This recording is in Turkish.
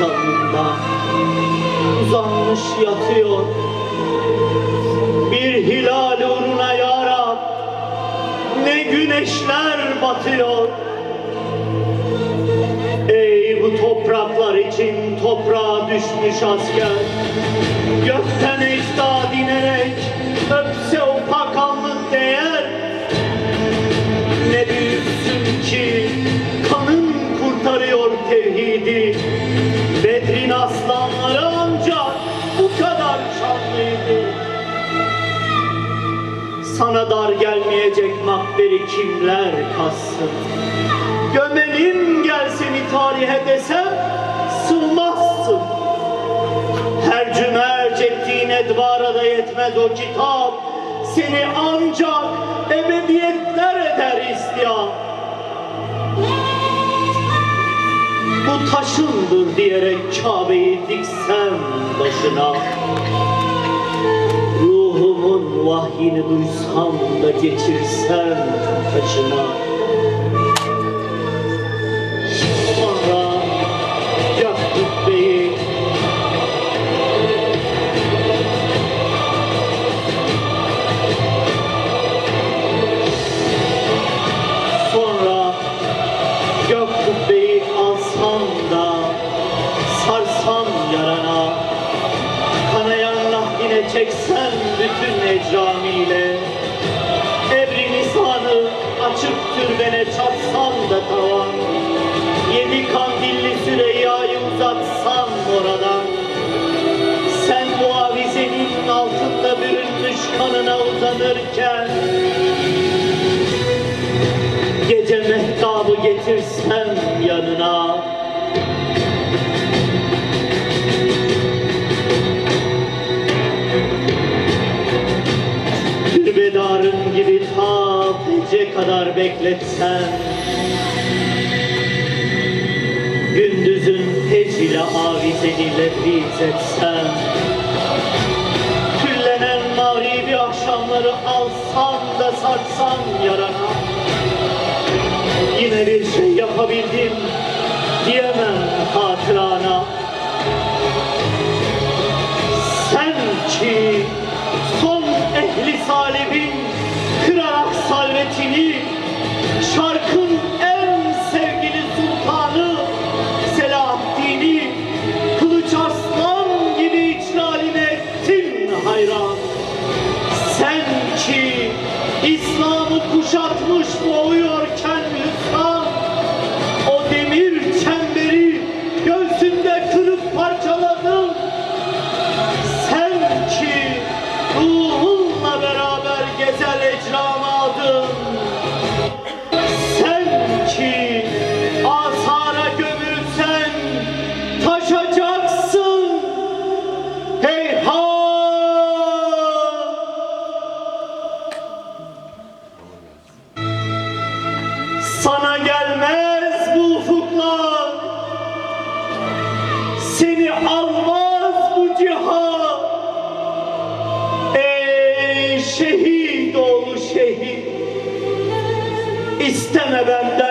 alnından uzanmış yatıyor. Bir hilal uğruna ya Rab, ne güneşler batıyor. Ey bu topraklar için toprağa düşmüş asker, gökten ecdad inerek öpse o pakanlık değer. Ne büyüksün ki kanın kurtarıyor tevhidi. Dar gelmeyecek makberi kimler kassın? Gömelim gel seni tarihe desem sığmazsın. Her cümerç ettiğin edvara da yetmez o kitap. Seni ancak ebediyetler eder istiyap. Bu taşındır diyerek Kabe'yi diksem başına. Vahyini duysam da geçirsem taşına. Sonra gök kubbeyi Sonra gök kubbeyi alsam sarsam yarana. Kanayan lahdine çeksem bütün ecramiyle açıp türbene çatsam da tavan. Yedi kandilli Süreyya'yı uzatsam oradan. Sen bu avizenin altında bürünmüş kanına uzanırken bekletsen Gündüzün fecile avizeni lebriz etsem Tüllenen mağribi akşamları alsam da sarsam yarana Yine bir şey yapabildim diyemem hatırana Sen ki son ehli salibin kırarak salvetini İslam'ı kuşatmış boğuyorken şehit İsteme benden